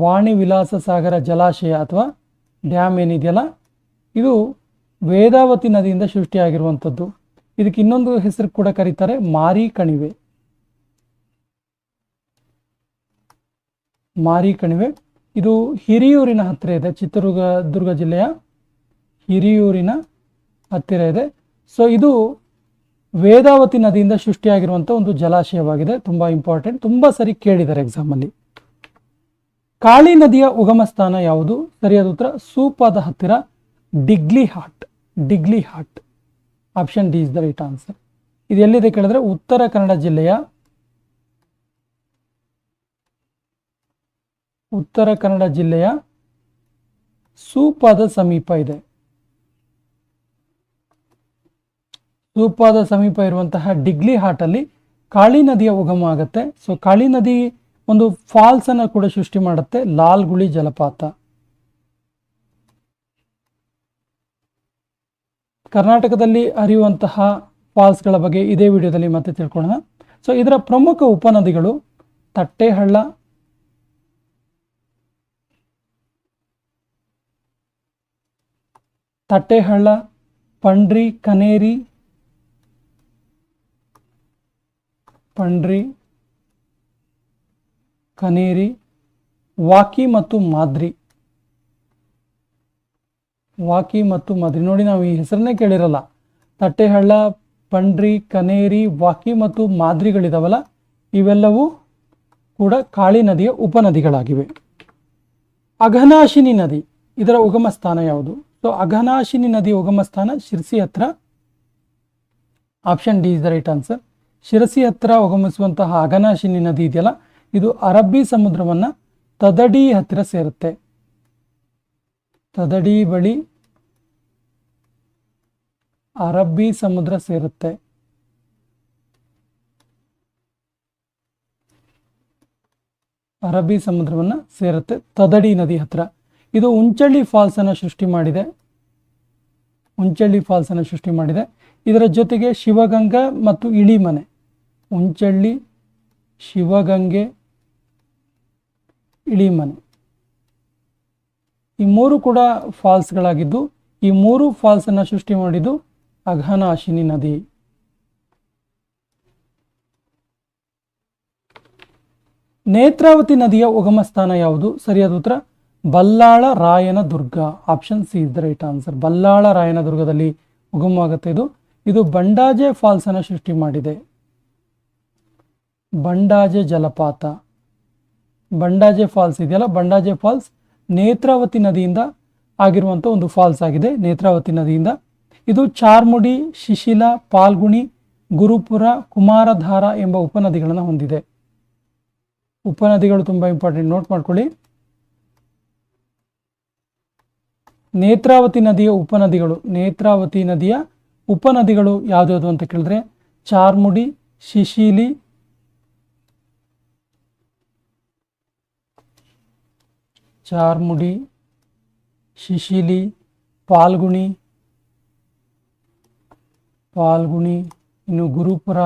ವಾಣಿ ವಿಲಾಸ ಸಾಗರ ಜಲಾಶಯ ಅಥವಾ ಡ್ಯಾಮ್ ಏನಿದೆಯಲ್ಲ, ಇದು ವೇದಾವತಿ ನದಿಯಿಂದ ಸೃಷ್ಟಿಯಾಗಿರುವಂಥದ್ದು. ಇದಕ್ಕೆ ಇನ್ನೊಂದು ಹೆಸರು ಕೂಡ ಕರೀತಾರೆ ಮಾರಿ ಕಣಿವೆ. ಮಾರಿ ಕಣಿವೆ. ಇದು ಹಿರಿಯೂರಿನ ಹತ್ತಿರ ಇದೆ, ಚಿತ್ರದುರ್ಗ, ದುರ್ಗ ಜಿಲ್ಲೆಯ ಹಿರಿಯೂರಿನ ಹತ್ತಿರ ಇದೆ. ಸೊ ಇದು ವೇದಾವತಿ ನದಿಯಿಂದ ಸೃಷ್ಟಿಯಾಗಿರುವಂಥ ಒಂದು ಜಲಾಶಯವಾಗಿದೆ, ತುಂಬ ಇಂಪಾರ್ಟೆಂಟ್ ತುಂಬ ಸರಿ ಕೇಳಿದ್ದಾರೆ ಎಕ್ಸಾಮಲ್ಲಿ ಕಾಳಿ ನದಿಯ ಉಗಮ ಸ್ಥಾನ ಯಾವುದು? ಸರಿಯಾದ ಉತ್ತರ, ಸೂಪಾದ ಹತ್ತಿರ ಡಿಗ್ಲಿ ಹಾಟ್ ಡಿಗ್ಲಿ hot. Option D is the right answer. ಇದು ಎಲ್ಲಿದೆ ಕೇಳಿದ್ರೆ ಉತ್ತರ ಕನ್ನಡ ಜಿಲ್ಲೆಯ ಉತ್ತರ ಕನ್ನಡ ಜಿಲ್ಲೆಯ ಸೂಪಾದ ಸಮೀಪ ಇದೆ. ಸೂಪಾದ ಸಮೀಪ ಇರುವಂತಹ ಡಿಗ್ಲಿ ಹಾಟಲ್ಲಿ ಕಾಳಿ ನದಿಯ ಉಗಮ ಆಗುತ್ತೆ. ಸೊ ಕಾಳಿ ನದಿ ಒಂದು ಫಾಲ್ಸ್ ಅನ್ನು ಕೂಡ ಸೃಷ್ಟಿ ಮಾಡುತ್ತೆ ಲಾಲ್ಗುಳಿ ಜಲಪಾತ. ಕರ್ನಾಟಕದಲ್ಲಿ ಹರಿಯುವಂತಹ ಫಾಲ್ಸ್ಗಳ ಬಗ್ಗೆ ಇದೇ ವಿಡಿಯೋದಲ್ಲಿ ಮತ್ತೆ ತಿಳ್ಕೊಳ್ಳೋಣ. ಸೊ ಇದರ ಪ್ರಮುಖ ಉಪನದಿಗಳು ತಟ್ಟೆಹಳ್ಳ ತಟ್ಟೆಹಳ್ಳ, ಪಂಡ್ರಿ, ಕನೇರಿ, ಪಂಡ್ರಿ ಕನೇರಿ, ವಾಕಿ ಮತ್ತು ಮಾದ್ರಿ. ವಾಕಿ ಮತ್ತು ಮಾದ್ರಿ. ನೋಡಿ, ನಾವು ಈ ಹೆಸರನ್ನೇ ಕೇಳಿರಲ್ಲ. ತಟ್ಟೆಹಳ್ಳ, ಪಂಡ್ರಿ, ಕನೇರಿ, ವಾಕಿ ಮತ್ತು ಮಾದ್ರಿಗಳಿದಾವಲ್ಲ? ಇವೆಲ್ಲವೂ ಕೂಡ ಕಾಳಿ ನದಿಯ ಉಪನದಿಗಳಾಗಿವೆ. ಅಘನಾಶಿನಿ ನದಿ, ಇದರ ಉಗಮ ಸ್ಥಾನ ಯಾವುದು? ಸೊ ಅಘನಾಶಿನಿ ನದಿ ಉಗಮ ಸ್ಥಾನ ಶಿರಸಿ ಹತ್ರ. Option D is the right answer Sirsi ಹತ್ರ ಉಗಮಿಸುವಂತಹ ಅಘನಾಶಿನಿ ನದಿ ಇದೆಯಲ್ಲ? ಇದು ಅರಬ್ಬಿ ಸಮುದ್ರವನ್ನ ತದಡಿ ಹತ್ತಿರ ಸೇರುತ್ತೆ. ತದಡಿ ಬಳಿ ಅರಬ್ಬಿ ಸಮುದ್ರ ಸೇರುತ್ತೆ. ಅರಬ್ಬಿ ಸಮುದ್ರವನ್ನು ಸೇರುತ್ತೆ ತದಡಿ ನದಿ ಹತ್ರ. ಇದು ಉಂಚಳ್ಳಿ ಫಾಲ್ಸ್ ಅನ್ನು ಸೃಷ್ಟಿ ಮಾಡಿದೆ. ಉಂಚಳ್ಳಿ ಫಾಲ್ಸ್ ಅನ್ನು ಸೃಷ್ಟಿ ಮಾಡಿದೆ. ಇದರ ಜೊತೆಗೆ ಶಿವಗಂಗಾ ಮತ್ತು ಇಳಿಮನೆ. ಉಂಚಳ್ಳಿ ಶಿವಗಂಗೆ ಇಳಿಮನೆ. ಈ ಮೂರು ಕೂಡ ಫಾಲ್ಸ್ಗಳಾಗಿದ್ದು, ಈ ಮೂರು ಫಾಲ್ಸ್ ಅನ್ನು ಸೃಷ್ಟಿ ಮಾಡಿದ್ದು ಅಘನಾಶಿನಿ ನದಿ. ನೇತ್ರಾವತಿ ನದಿಯ ಉಗಮ ಸ್ಥಾನ ಯಾವುದು? ಸರಿಯಾದ ಉತ್ತರ, Ballalarayanadurga. Option C is the right answer Ballala ರಾಯನ ದುರ್ಗದಲ್ಲಿ ಉಗಮವಾಗುತ್ತೆ ಇದು. ಇದು ಬಂಡಾಜೆ ಫಾಲ್ಸ್ ಅನ್ನು ಸೃಷ್ಟಿ ಮಾಡಿದೆ. ಬಂಡಾಜೆ ಜಲಪಾತ. ಬಂಡಾಜೆ ಫಾಲ್ಸ್ ಇದೆಯಲ್ಲ? ಬಂಡಾಜೆ ಫಾಲ್ಸ್ ನೇತ್ರಾವತಿ ನದಿಯಿಂದ ಆಗಿರುವಂಥ ಒಂದು ಫಾಲ್ಸ್ ಆಗಿದೆ, ನೇತ್ರಾವತಿ ನದಿಯಿಂದ. ಇದು ಚಾರ್ಮುಡಿ, ಶಿಶಿಲ, ಪಾಲ್ಗುಣಿ, ಗುರುಪುರ, ಕುಮಾರಧಾರ ಎಂಬ ಉಪನದಿಗಳನ್ನು ಹೊಂದಿದೆ. ಉಪನದಿಗಳು ತುಂಬ ಇಂಪಾರ್ಟೆಂಟ್ ನೋಟ್ ಮಾಡ್ಕೊಳ್ಳಿ. ನೇತ್ರಾವತಿ ನದಿಯ ಉಪನದಿಗಳು, ನೇತ್ರಾವತಿ ನದಿಯ ಉಪನದಿಗಳು ಯಾವ್ದು ಅಂತ ಕೇಳಿದ್ರೆ, ಚಾರ್ಮುಡಿ, ಶಿಶಿಲಿ ಚಾರ್ಮುಡಿ, ಶಿಶಿಲಿ, ಪಾಲ್ಗುಣಿ ಪಾಲ್ಗುಣಿ, ಇನ್ನು ಗುರುಪುರ,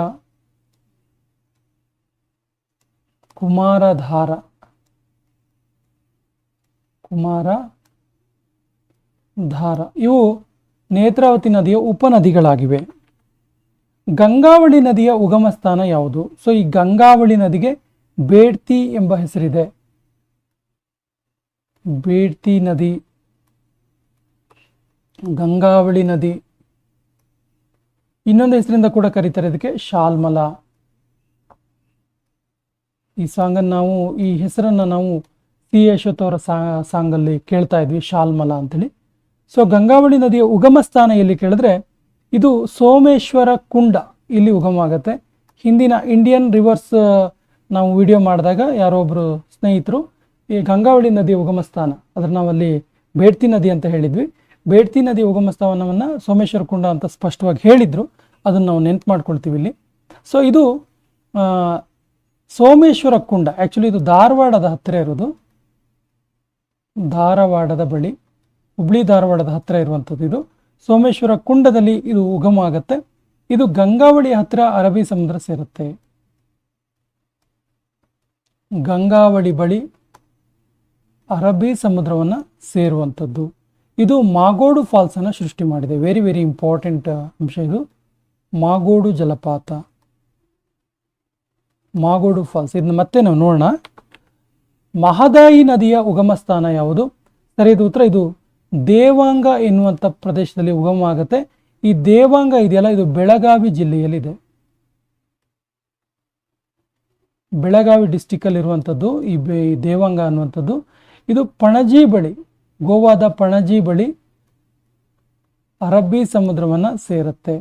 ಕುಮಾರಧಾರ. ಕುಮಾರ ಧಾರ ಇವು ನೇತ್ರಾವತಿ ನದಿಯ ಉಪನದಿಗಳಾಗಿವೆ. ಗಂಗಾವಳಿ ನದಿಯ ಉಗಮ ಸ್ಥಾನ ಯಾವುದು? ಸೊ, ಈ ಗಂಗಾವಳಿ ನದಿಗೆ ಬೇಡ್ತಿ ಎಂಬ ಹೆಸರಿದೆ. ಬೇಡ್ತಿ ನದಿ, ಗಂಗಾವಳಿ ನದಿ. ಇನ್ನೊಂದು ಹೆಸರಿಂದ ಕೂಡ ಕರೀತಾರೆ ಇದಕ್ಕೆ ಶಾಲ್ಮಲ. ಈ ಸಾಂಗನ್ನು ನಾವು, ಈ ಹೆಸರನ್ನು ನಾವು ಸಿ ಯಶೋತ್ ಅವರ ಸಾಂಗಲ್ಲಿ ಕೇಳ್ತಾ ಇದ್ವಿ, ಶಾಲ್ಮಲ ಅಂತೇಳಿ. ಸೊ ಗಂಗಾವಳಿ ನದಿಯ ಉಗಮ ಸ್ಥಾನ ಎಲ್ಲಿ ಕೇಳಿದ್ರೆ, ಇದು ಸೋಮೇಶ್ವರ ಕುಂಡ ಇಲ್ಲಿ ಉಗಮ ಆಗುತ್ತೆ. ಹಿಂದಿನ ಇಂಡಿಯನ್ ರಿವರ್ಸ್ ನಾವು ವಿಡಿಯೋ ಮಾಡಿದಾಗ ಯಾರೋ ಒಬ್ಬರು ಸ್ನೇಹಿತರು ಈ ಗಂಗಾವಳಿ ನದಿ ಉಗಮ ಸ್ಥಾನ ಅದ್ರ ನಾವಲ್ಲಿ ಬೇಡ್ತಿ ನದಿ ಅಂತ ಹೇಳಿದ್ವಿ. ಬೇಡ್ತಿ ನದಿ ಉಗಮ ಸ್ಥಾನವನ್ನ ಸೋಮೇಶ್ವರ ಕುಂಡ ಅಂತ ಸ್ಪಷ್ಟವಾಗಿ ಹೇಳಿದ್ರು. ಅದನ್ನು ನಾವು ನೆನ್ಪು ಮಾಡ್ಕೊಳ್ತೀವಿ ಇಲ್ಲಿ. ಸೊ ಇದು ಸೋಮೇಶ್ವರ ಕುಂಡ ಆ್ಯಕ್ಚುಲಿ ಇದು ಧಾರವಾಡದ ಹತ್ತಿರ ಇರೋದು. ಧಾರವಾಡದ ಬಳಿ, ಹುಬ್ಳಿ ಧಾರವಾಡದ ಹತ್ತಿರ ಇರುವಂಥದ್ದು ಇದು. ಸೋಮೇಶ್ವರ ಕುಂಡದಲ್ಲಿ ಇದು ಉಗಮ ಆಗುತ್ತೆ. ಇದು ಗಂಗಾವಳಿ ಹತ್ತಿರ ಅರಬ್ಬಿ ಸಮುದ್ರ ಸೇರುತ್ತೆ. ಗಂಗಾವಳಿ ಬಳಿ ಅರಬ್ಬಿ ಸಮುದ್ರವನ್ನು ಸೇರುವಂಥದ್ದು. ಇದು ಮಾಗೋಡು ಫಾಲ್ಸ್ ಅನ್ನು ಸೃಷ್ಟಿ ಮಾಡಿದೆ. ವೆರಿ ವೆರಿ ಇಂಪಾರ್ಟೆಂಟ್ ಅಂಶ ಇದು. ಮಾಗೋಡು ಜಲಪಾತ. ಮಾಗೋಡು ಫಾಲ್ಸ್. ಇದನ್ನ ಮತ್ತೆ ನಾವು ನೋಡೋಣ. ಮಹದಾಯಿ ನದಿಯ ಉಗಮ ಸ್ಥಾನ ಯಾವುದು ಸರಿಯಾದ ಉತ್ತರ. ಇದು ದೇವಾಂಗ ಎನ್ನುವಂಥ ಪ್ರದೇಶದಲ್ಲಿ ಉಗಮ ಆಗುತ್ತೆ. ಈ ದೇವಾಂಗ ಇದೆಯಲ್ಲ, ಇದು ಬೆಳಗಾವಿ ಜಿಲ್ಲೆಯಲ್ಲಿದೆ. ಬೆಳಗಾವಿ ಡಿಸ್ಟಿಕ್ ಇರುವಂಥದ್ದು ಈ ಬೆ- ಈ ದೇವಾಂಗ ಅನ್ನುವಂಥದ್ದು. ಇದು ಪಣಜಿ ಬಳಿ, ಗೋವಾದ ಪಣಜಿ ಬಳಿ ಅರಬ್ಬಿ ಸಮುದ್ರವನ್ನು ಸೇರುತ್ತೆ.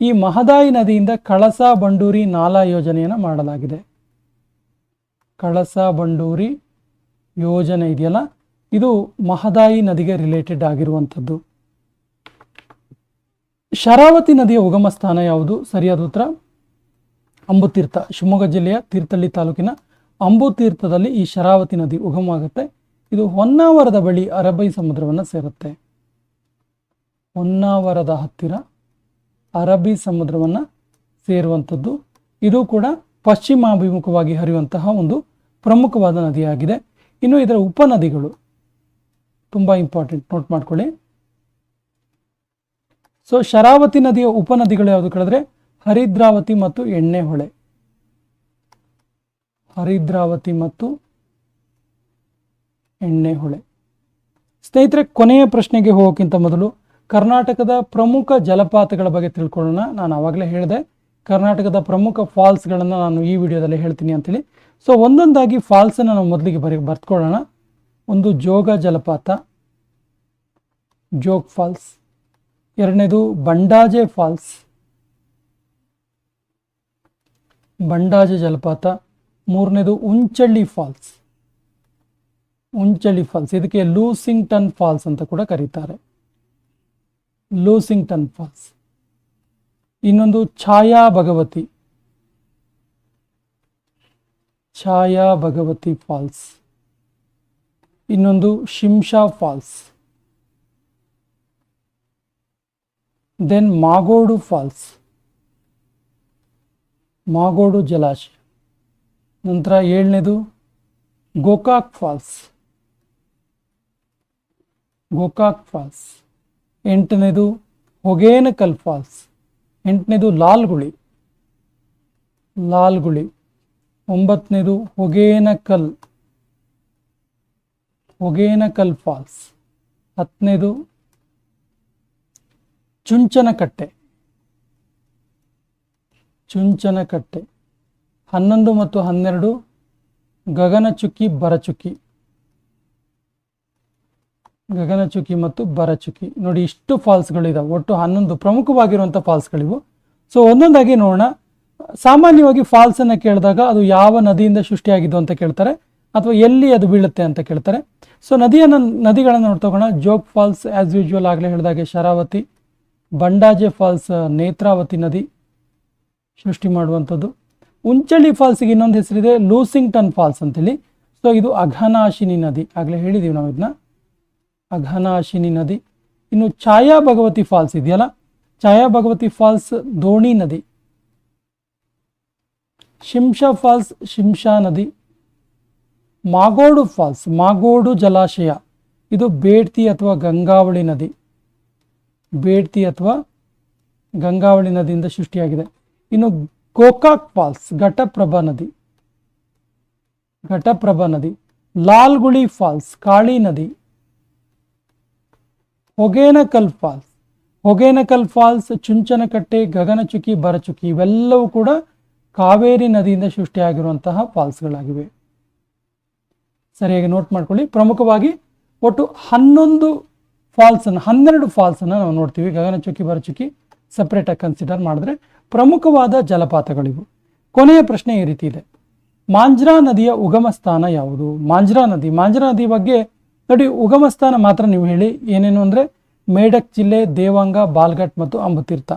ಈ ಮಹದಾಯಿ ನದಿಯಿಂದ ಕಳಸ ಬಂಡೂರಿ ನಾಲಾ ಯೋಜನೆಯನ್ನು ಮಾಡಲಾಗಿದೆ. ಕಳಸ ಬಂಡೂರಿ ಯೋಜನೆ ಇದೆಯಲ್ಲ, ಇದು ಮಹದಾಯಿ ನದಿಗೆ ರಿಲೇಟೆಡ್ ಆಗಿರುವಂಥದ್ದು. ಶರಾವತಿ ನದಿಯ ಉಗಮ ಸ್ಥಾನ ಯಾವುದು? ಸರಿಯಾದ ಉತ್ತರ? ಅಂಬುತೀರ್ಥ, ಶಿವಮೊಗ್ಗ ಜಿಲ್ಲೆಯ ತೀರ್ಥಹಳ್ಳಿ ತಾಲೂಕಿನ ಅಂಬುತೀರ್ಥದಲ್ಲಿ ಈ ಶರಾವತಿ ನದಿ ಉಗಮವಾಗುತ್ತೆ. ಇದು ಹೊನ್ನಾವರದ ಬಳಿ ಅರಬ್ಬಿ ಸಮುದ್ರವನ್ನು ಸೇರುತ್ತೆ. ಹೊನ್ನಾವರದ ಹತ್ತಿರ ಅರಬ್ಬಿ ಸಮುದ್ರವನ್ನು ಸೇರುವಂಥದ್ದು. ಇದು ಕೂಡ ಪಶ್ಚಿಮಾಭಿಮುಖವಾಗಿ ಹರಿಯುವಂತಹ ಒಂದು ಪ್ರಮುಖವಾದ ನದಿಯಾಗಿದೆ. ಇನ್ನು ಇದರ ಉಪನದಿಗಳು ತುಂಬ ಇಂಪಾರ್ಟೆಂಟ್ ನೋಟ್ ಮಾಡ್ಕೊಳ್ಳಿ. ಸೊ ಶರಾವತಿ ನದಿಯ ಉಪನದಿಗಳು ಯಾವುದು ಕೇಳಿದ್ರೆ? ಹರಿದ್ರಾವತಿ ಮತ್ತು ಎಣ್ಣೆಹೊಳೆ. ಹರಿದ್ರಾವತಿ ಮತ್ತು ಎಣ್ಣೆಹೊಳೆ ಸ್ನೇಹಿತರೆ, ಕೊನೆಯ ಪ್ರಶ್ನೆಗೆ ಹೋಗೋಕ್ಕಿಂತ ಮೊದಲು ಕರ್ನಾಟಕದ ಪ್ರಮುಖ ಜಲಪಾತಗಳ ಬಗ್ಗೆ ತಿಳ್ಕೊಳ್ಳೋಣ. ನಾನು ಆವಾಗಲೇ ಹೇಳಿದೆ, ಕರ್ನಾಟಕದ ಪ್ರಮುಖ ಫಾಲ್ಸ್ಗಳನ್ನು ನಾನು ಈ ವಿಡಿಯೋದಲ್ಲಿ ಹೇಳ್ತೀನಿ ಅಂತೇಳಿ. ಸೊ, ಒಂದೊಂದಾಗಿ ಫಾಲ್ಸನ್ನು ನಾವು ಮೊದಲಿಗೆ ಬರಿ ಬರ್ತ್ಕೊಳ್ಳೋಣ ಒಂದು ಜೋಗ ಜಲಪಾತ, ಜೋಗ್ ಫಾಲ್ಸ್. ಎರಡನೇದು ಬಂಡಾಜೆ ಫಾಲ್ಸ್. ಬಂಡಾಜೆ ಜಲಪಾತ. ಮೂರನೇದು ಉಂಚಳ್ಳಿ ಫಾಲ್ಸ್. ಉಂಚಳ್ಳಿ ಫಾಲ್ಸ್, ಇದಕ್ಕೆ ಲೂಸಿಂಗ್ಟನ್ ಫಾಲ್ಸ್ ಅಂತ ಕೂಡ ಕರೀತಾರೆ. Lushington falls. ಇನ್ನೊಂದು ಛಾಯಾ ಭಗವತಿ. ಛಾಯಾ ಭಗವತಿ ಫಾಲ್ಸ್. ಇನ್ನೊಂದು Shimsha falls. Then Magodu falls. Magodu ಜಲಾಶಯ. ನಂತರ ಏಳನೇದು ಗೋಕಾಕ್ ಫಾಲ್ಸ್. ಗೋಕಾಕ್ ಫಾಲ್ಸ್. ಎಂಟನೇದು ಹೊಗೇನಕಲ್ ಫಾಲ್ಸ್. ಎಂಟನೇದು ಲಾಲ್ಗುಳಿ. ಲಾಲ್ಗುಳಿ. ಒಂಬತ್ತನೇದು ಹೊಗೇನಕಲ್. ಹೊಗೇನಕಲ್ ಫಾಲ್ಸ್. ಹತ್ತನೇದು ಚುಂಚನಕಟ್ಟೆ. ಚುಂಚನಕಟ್ಟೆ. ಹನ್ನೊಂದು ಮತ್ತು ಹನ್ನೆರಡು ಗಗನಚುಕ್ಕಿ ಬರಚುಕ್ಕಿ ಗಗನಚುಕ್ಕಿ ಮತ್ತು ಬರಚುಕ್ಕಿ ನೋಡಿ, ಇಷ್ಟು ಫಾಲ್ಸ್ಗಳಿದಾವೆ. ಒಟ್ಟು ಹನ್ನೊಂದು ಪ್ರಮುಖವಾಗಿರುವಂಥ ಫಾಲ್ಸ್ಗಳಿವು. ಸೊ, ಒಂದೊಂದಾಗಿ ನೋಡೋಣ. ಸಾಮಾನ್ಯವಾಗಿ ಫಾಲ್ಸ್ ಅನ್ನ ಕೇಳಿದಾಗ ಅದು ಯಾವ ನದಿಯಿಂದ ಸೃಷ್ಟಿಯಾಗಿದ್ದು ಅಂತ ಕೇಳ್ತಾರೆ, ಅಥವಾ ಎಲ್ಲಿ ಅದು ಬೀಳುತ್ತೆ ಅಂತ ಕೇಳ್ತಾರೆ. ಸೊ, ನದಿಯನ್ನು, ನದಿಗಳನ್ನು ನೋಡ್ತೋಗೋಣ ಜೋಗ್ ಫಾಲ್ಸ್ ಆಸ್ ಯೂಶುವಲ್ ಆಗಲೇ ಹೇಳಿದಾಗೆ, ಶರಾವತಿ, ಬಂಡಾಜೆ ಫಾಲ್ಸ್, ನೇತ್ರಾವತಿ ನದಿ ಸೃಷ್ಟಿ ಮಾಡುವಂಥದ್ದು. ಉಂಚಳ್ಳಿ ಫಾಲ್ಸ್ಗೆ ಇನ್ನೊಂದು ಹೆಸರಿದೆ ಲೂಸಿಂಗ್ಟನ್ ಫಾಲ್ಸ್ ಅಂತೇಳಿ. ಸೊ ಇದು ಅಘನಾಶಿನಿ ನದಿ. ಆಗಲೇ ಹೇಳಿದ್ದೀವಿ ನಾವು ಇದನ್ನ. ಅಘನಾಶಿನಿ ನದಿ. ಇನ್ನು ಛಾಯಾ ಭಗವತಿ ಫಾಲ್ಸ್ ಇದೆಯಲ್ಲ? ಛಾಯಾ ಭಗವತಿ ಫಾಲ್ಸ್ ದೋಣಿ ನದಿ. ಶಿಂಷಾ ಫಾಲ್ಸ್, ಶಿಂಷಾ ನದಿ. ಮಾಗೋಡು ಫಾಲ್ಸ್, ಮಾಗೋಡು ಜಲಾಶಯ. ಇದು ಬೇಡ್ತಿ ಅಥವಾ ಗಂಗಾವಳಿ ನದಿ. ಬೇಡ್ತಿ ಅಥವಾ ಗಂಗಾವಳಿ ನದಿಯಿಂದ ಸೃಷ್ಟಿಯಾಗಿದೆ. ಇನ್ನು ಗೋಕಾಕ್ ಫಾಲ್ಸ್ ಘಟಪ್ರಭಾ ನದಿ. ಘಟಪ್ರಭಾ ನದಿ. ಲಾಲ್ಗುಳಿ ಫಾಲ್ಸ್, ಕಾಳಿ ನದಿ. ಹೊಗೇನಕಲ್ ಫಾಲ್ಸ್. ಹೊಗೇನಕಲ್ ಫಾಲ್ಸ್, ಚುಂಚನಕಟ್ಟೆ, ಗಗನಚುಕ್ಕಿ ಬರಚುಕ್ಕಿ ಇವೆಲ್ಲವೂ ಕೂಡ ಕಾವೇರಿ ನದಿಯಿಂದ ಸೃಷ್ಟಿಯಾಗಿರುವಂತಹ ಫಾಲ್ಸ್ಗಳಾಗಿವೆ. ಸರಿಯಾಗಿ ನೋಟ್ ಮಾಡ್ಕೊಳ್ಳಿ. ಪ್ರಮುಖವಾಗಿ ಒಟ್ಟು ಹನ್ನೊಂದು ಫಾಲ್ಸನ್ನು ಹನ್ನೆರಡು ಫಾಲ್ಸನ್ನು ನಾವು ನೋಡ್ತೀವಿ. ಗಗನಚುಕ್ಕಿ ಬರಚುಕ್ಕಿ ಸಪ್ರೇಟಾಗಿ ಕನ್ಸಿಡರ್ ಮಾಡಿದ್ರೆ ಪ್ರಮುಖವಾದ ಜಲಪಾತಗಳಿವು ಕೊನೆಯ ಪ್ರಶ್ನೆ ಈ ರೀತಿ ಇದೆ. ಮಾಂಜ್ರಾ ನದಿಯ ಉಗಮ ಸ್ಥಾನ ಯಾವುದು? ಮಾಂಜ್ರಾ ನದಿ. ಮಾಂಜ್ರಾ ನದಿ ಬಗ್ಗೆ ನೋಡಿ, ಉಗಮ ಸ್ಥಾನ ಮಾತ್ರ ನೀವು ಹೇಳಿ. ಏನೇನು ಅಂದರೆ ಮೇಡಕ್ ಜಿಲ್ಲೆ, ದೇವಾಂಗ, ಬಾಲ್ಘಾಟ್ ಮತ್ತು ಅಂಬುತೀರ್ಥ.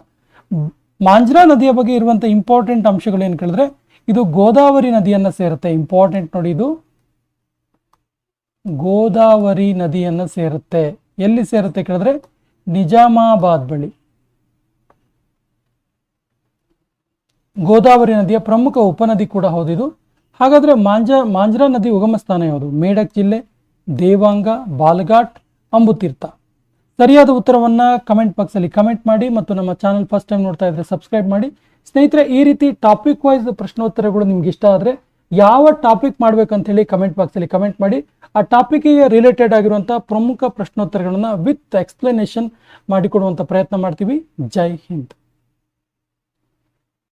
ಮಾಂಜ್ರಾ ನದಿಯ ಬಗ್ಗೆ ಇರುವಂಥ ಇಂಪಾರ್ಟೆಂಟ್ ಅಂಶಗಳು ಏನು ಕೇಳಿದ್ರೆ, ಇದು ಗೋದಾವರಿ ನದಿಯನ್ನು ಸೇರುತ್ತೆ. ಇಂಪಾರ್ಟೆಂಟ್ ನೋಡಿ ಇದು. ಗೋದಾವರಿ ನದಿಯನ್ನು ಸೇರುತ್ತೆ. ಎಲ್ಲಿ ಸೇರುತ್ತೆ ಕೇಳಿದ್ರೆ, ನಿಜಾಮಾಬಾದ್ ಬಳಿ. ಗೋದಾವರಿ ನದಿಯ ಪ್ರಮುಖ ಉಪನದಿ ಕೂಡ ಹೌದಿದು ಹಾಗಾದರೆ ಮಾಂಜ, ಮಾಂಜ್ರಾ ನದಿ ಉಗಮ ಸ್ಥಾನ ಯಾವುದು? ಮೇಡಕ್ ಜಿಲ್ಲೆ, ದೇವಾಂಗ, ಬಾಲ್ಘಾಟ್, ಅಂಬುತೀರ್ಥ. ಸರಿಯಾದ ಉತ್ತರವನ್ನು ಕಮೆಂಟ್ ಬಾಕ್ಸಲ್ಲಿ ಕಮೆಂಟ್ ಮಾಡಿ ಮತ್ತು ನಮ್ಮ ಚಾನಲ್ ಫಸ್ಟ್ ಟೈಮ್ ನೋಡ್ತಾ ಇದ್ದರೆ ಸಬ್ಸ್ಕ್ರೈಬ್ ಮಾಡಿ. ಸ್ನೇಹಿತರೆ, ಈ ರೀತಿ ಟಾಪಿಕ್ ವೈಸ್ ಪ್ರಶ್ನೋತ್ತರಗಳು ನಿಮ್ಗೆ ಇಷ್ಟ ಆದರೆ ಯಾವ ಟಾಪಿಕ್ ಮಾಡಬೇಕಂತೇಳಿ ಕಮೆಂಟ್ ಬಾಕ್ಸಲ್ಲಿ ಕಮೆಂಟ್ ಮಾಡಿ. ಆ ಟಾಪಿಕ್ಗೆ ರಿಲೇಟೆಡ್ ಆಗಿರುವಂಥ ಪ್ರಮುಖ ಪ್ರಶ್ನೋತ್ತರಗಳನ್ನು ವಿತ್ ಎಕ್ಸ್ಪ್ಲನೇಷನ್ ಮಾಡಿಕೊಡುವಂಥ ಪ್ರಯತ್ನ ಮಾಡ್ತೀವಿ. ಜೈ ಹಿಂದ್.